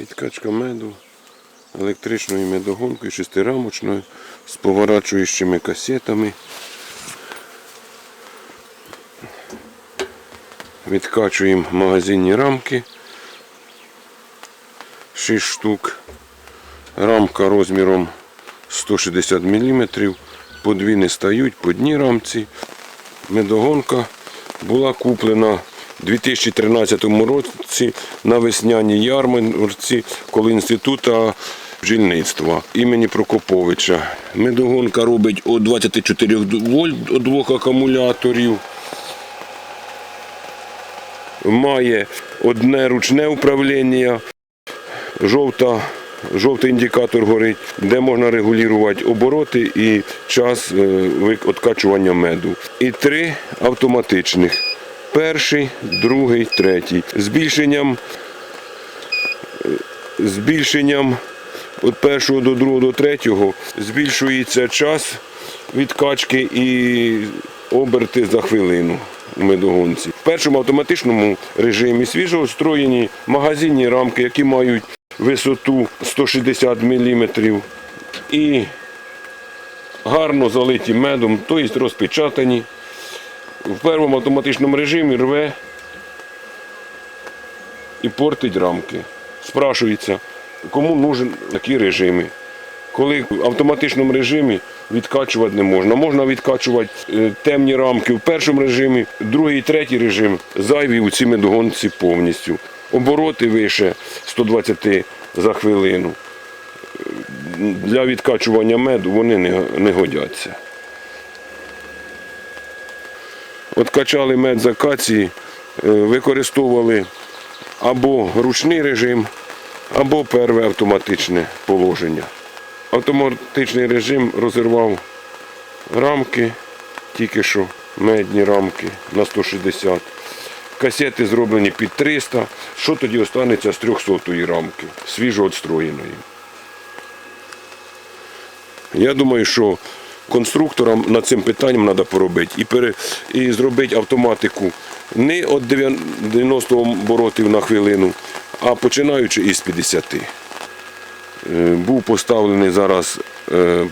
Відкачка меду електричною медогонкою, шестирамочною, з поворачуючими касетами. Відкачуємо магазинні рамки. 6 штук. Рамка розміром 160 мм. По дві не стають, по одній рамці. Медогонка була куплена у 2013 році на весняній ярмарці коли інституту бджільництва імені Прокоповича. Медогонка робить от 24 вольт від двох акумуляторів. Має одне ручне управління, жовта, жовтий індикатор горить, де можна регулювати обороти і час е, откачування меду. І три автоматичних. Перший, другий, третій. Збільшенням, е, збільшенням від першого до другого до третього збільшується час відкачки і оберти за хвилину у медогонці. В першому автоматичному режимі свіжо устроєні магазинні рамки, які мають висоту 160 мм і гарно залиті медом, тобто розпечатані. В першому автоматичному режимі рве і портить рамки. Спрашується, кому нужен такі режими. Коли в автоматичному режимі відкачувати не можна. Можна відкачувати е, темні рамки в першому режимі, другий і третій режим зайві у цій медогонці повністю. Обороти вище 120 за хвилину. Для відкачування меду вони не годяться. От качали мед з акації, е, використовували або ручний режим, або перве автоматичне положення. Автоматичний режим розірвав рамки, тільки що медні рамки на 160. Касети зроблені під 300. Що тоді останеться з 300-ї рамки, свіжо отстроєної. Я думаю, що конструкторам над цим питанням треба поробити і, пере, і зробити автоматику не від 90 оборотів на хвилину, а починаючи із 50. Е, Був поставлений зараз, е,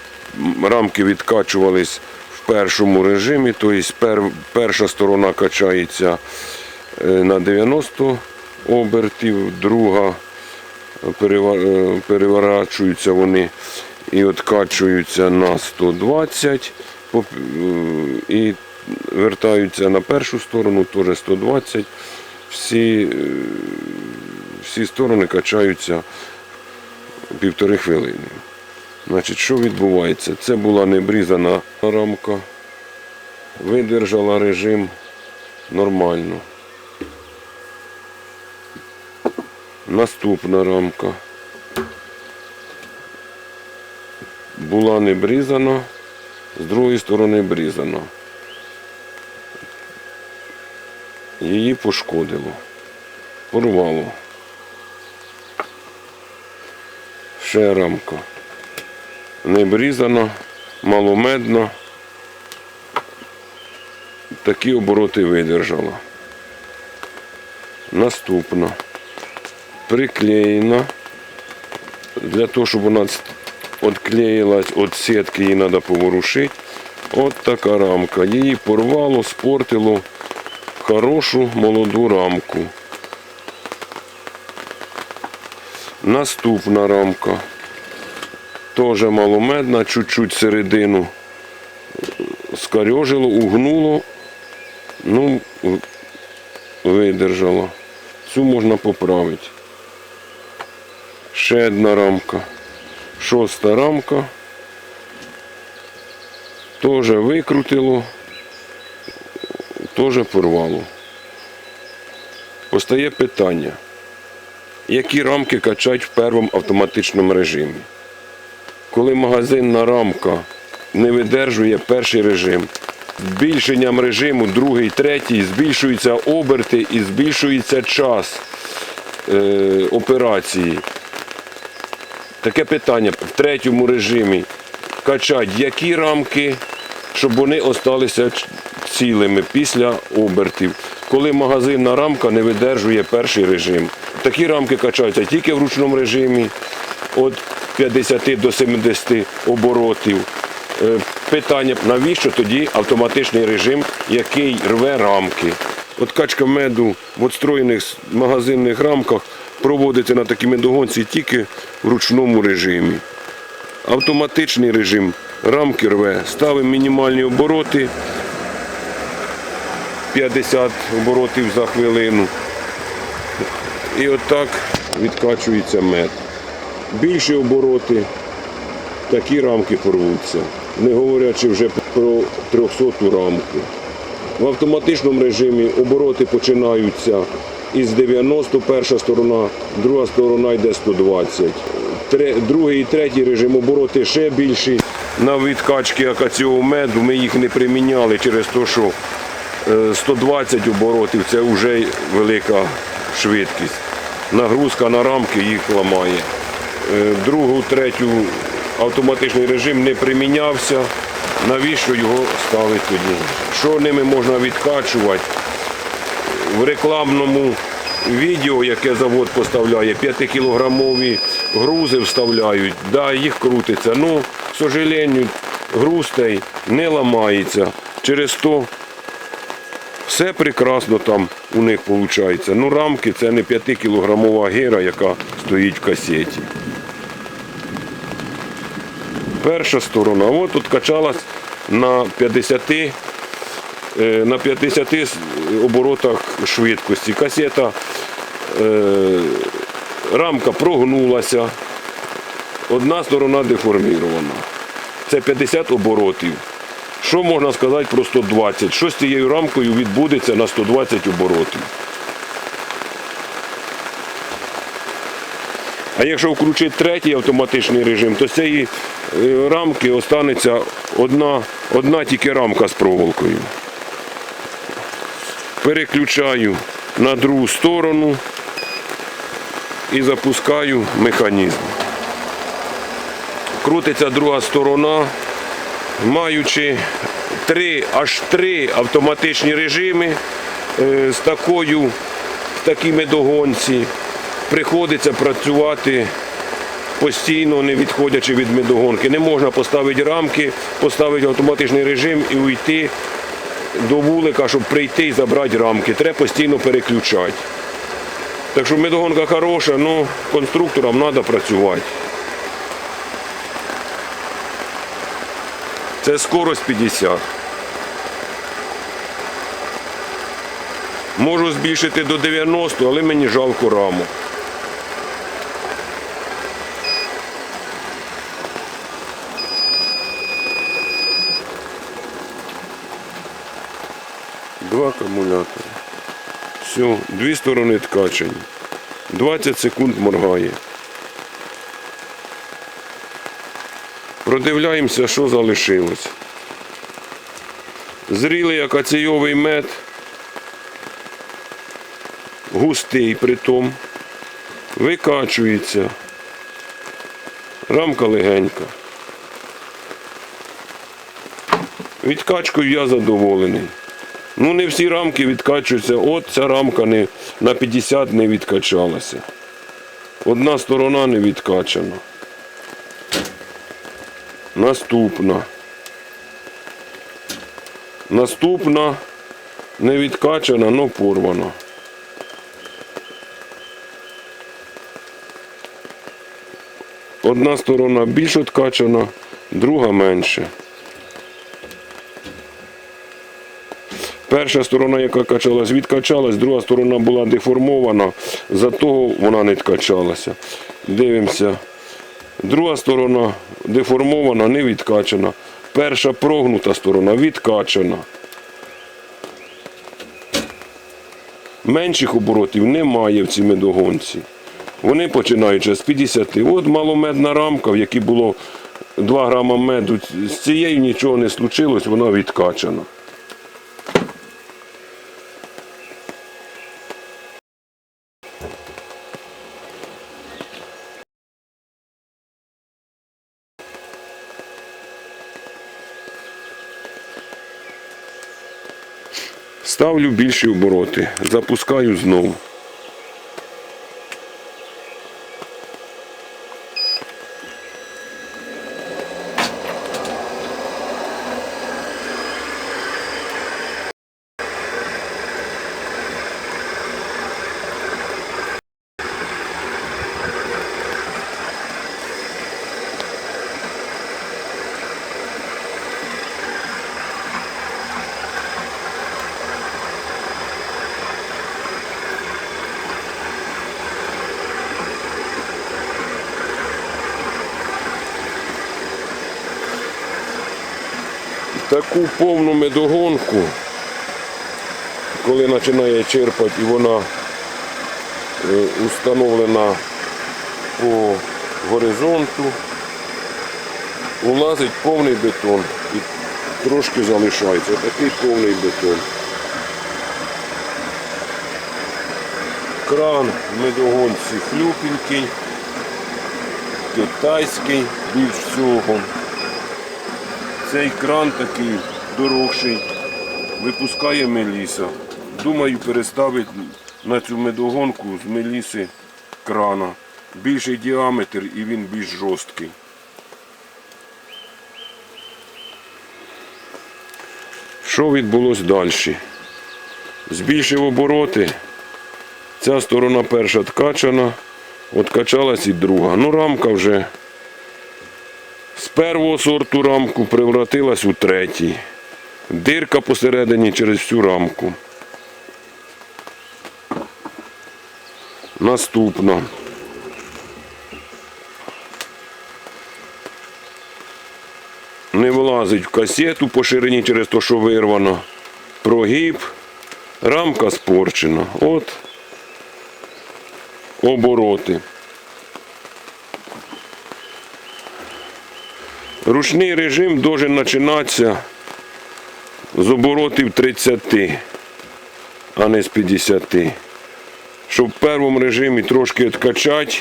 рамки відкачувались в першому режимі, тобто перша сторона качається е, на 90 обертів, друга переворачуються вони і відкачуються на 120 е, і вертаються на першу сторону, теж 120. Всі, всі сторони качаються півтори хвилини. Значить, що відбувається? Це була небрізана рамка, видержала режим нормально. Наступна рамка. Була не брізана, з другої сторони брізана. Її пошкодило, порвало. Ще рамка. Не брізана, маломедна. Такі обороти видержала. Наступна. Приклеєна. Для того, щоб вона відклеїлась від сітки, її треба поворушити. От така рамка. Її порвало, спортило хорошу молоду рамку. Наступна рамка. Теж маломедна, чуть-чуть середину скарьожило, угнуло, ну, видержало. Цю можна поправити. Ще одна рамка. Шоста рамка. Теж викрутило, теж порвало. Постає питання, які рамки качать в першому автоматичному режимі. Коли магазинна рамка не видержує перший режим, збільшенням режиму другий, третій, збільшуються оберти і збільшується час е, операції. Таке питання в третьому режимі качать які рамки, щоб вони осталися цілими після обертів. Коли магазинна рамка не видержує перший режим. Такі рамки качаються тільки в ручному режимі від 50 до 70 оборотів. Е, Питання, навіщо тоді автоматичний режим, який рве рамки? От качка меду в відстроєних магазинних рамках проводиться на такій медогонці тільки в ручному режимі. Автоматичний режим рамки рве, ставимо мінімальні обороти 50 оборотів за хвилину. І отак відкачується мед. Більші обороти, такі рамки порвуться. Не говорячи вже про 300 рамку. В автоматичному режимі обороти починаються із 90, перша сторона, друга сторона йде 120. Тре- Другий і третій режим обороти ще більші. На відкачки акаціового меду ми їх не приміняли через те, що е, 120 оборотів це вже велика швидкість. Нагрузка на рамки їх ламає. Е, Другу, третю автоматичний режим не примінявся. Навіщо його ставити тоді? Що ними можна відкачувати? В рекламному відео, яке завод поставляє, 5-кілограмові грузи вставляють, да, їх крутиться. Ну, к сожалению, груз той не ламається. Через то все прекрасно там у них виходить. Ну, рамки це не 5-кілограмова гира, яка стоїть в касеті. Перша сторона, от тут качалась на 50, е, на 50 оборотах швидкості. Касета, е, рамка прогнулася, одна сторона деформірована. Це 50 оборотів. Що можна сказати про 120? Що з цією рамкою відбудеться на 120 оборотів? А якщо включити третій автоматичний режим, то з цієї е, рамки останеться одна, одна тільки рамка з проволокою. Переключаю на другу сторону і запускаю механізм. Крутиться друга сторона, маючи три, аж три автоматичні режими е, з такою, такими догонці. Приходиться працювати постійно, не відходячи від медогонки. Не можна поставити рамки, поставити автоматичний режим і уйти до вулика, щоб прийти і забрати рамки. Треба постійно переключати. Так що медогонка хороша, але конструкторам треба працювати. Це скорость 50. Можу збільшити до 90, але мені жалко раму. Два. Все, дві сторони ткачені. 20 секунд моргає. Продивляємося, що залишилось. Зрілий акаційовий мед. Густий притом. Викачується. Рамка легенька. Відкачкою я задоволений. Ну, не всі рамки відкачуються. От ця рамка не, на 50 не відкачалася. Одна сторона не відкачана. Наступна. Наступна не відкачана, але порвана. Одна сторона більш відкачана, друга менше. Перша сторона, яка качалась, відкачалась, друга сторона була деформована, зато вона не відкачалася. Дивимося. Друга сторона деформована, не відкачана. Перша прогнута сторона відкачана. Менших оборотів немає в цій медогонці. Вони починаючи з 50. От маломедна рамка, в якій було 2 грама меду. З цією нічого не случилось, вона відкачана. Ставлю більші обороти. Запускаю знову. Таку повну медогонку, коли починає черпати і вона е, установлена по горизонту, улазить повний бетон і трошки залишається. Такий повний бетон. Кран в медогонці хлюпенький, китайський більш всього. Цей кран такий дорогший, випускає меліса. Думаю, переставити на цю медогонку з меліси крана. Більший діаметр і він більш жорсткий. Що відбулося далі? Збільшив обороти. Ця сторона перша ткачана, откачалась і друга. Ну, рамка вже першого сорту рамку превратилась у третій. Дирка посередині через всю рамку. Наступна. Не влазить в касету по ширині через те, що вирвано. Прогиб. Рамка спорчена. От обороти. Ручний режим должен починатися з оборотів 30, а не з 50. Щоб в першому режимі трошки відкачати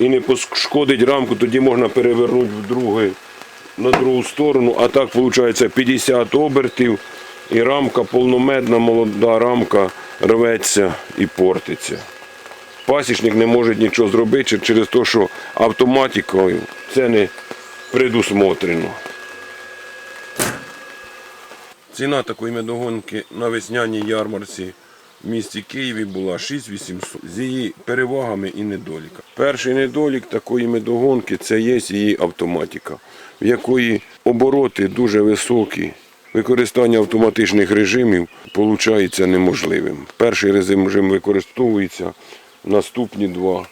і не пошкодить рамку, тоді можна перевернути в другий, на другу сторону, а так виходить 50 обертів і рамка повномедна, молода рамка рветься і портиться. Пасічник не може нічого зробити через те, що автоматикою це не предусмотрено. Ціна такої медогонки на весняній ярмарці в місті Києві була 6800 з її перевагами і недоліками. Перший недолік такої медогонки це є її автоматика, в якої обороти дуже високі. Використання автоматичних режимів виходить неможливим. Перший режим використовується, наступні два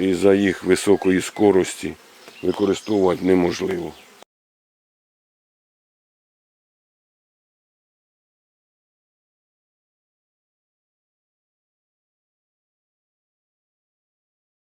із-за їх високої скорості використовувати неможливо.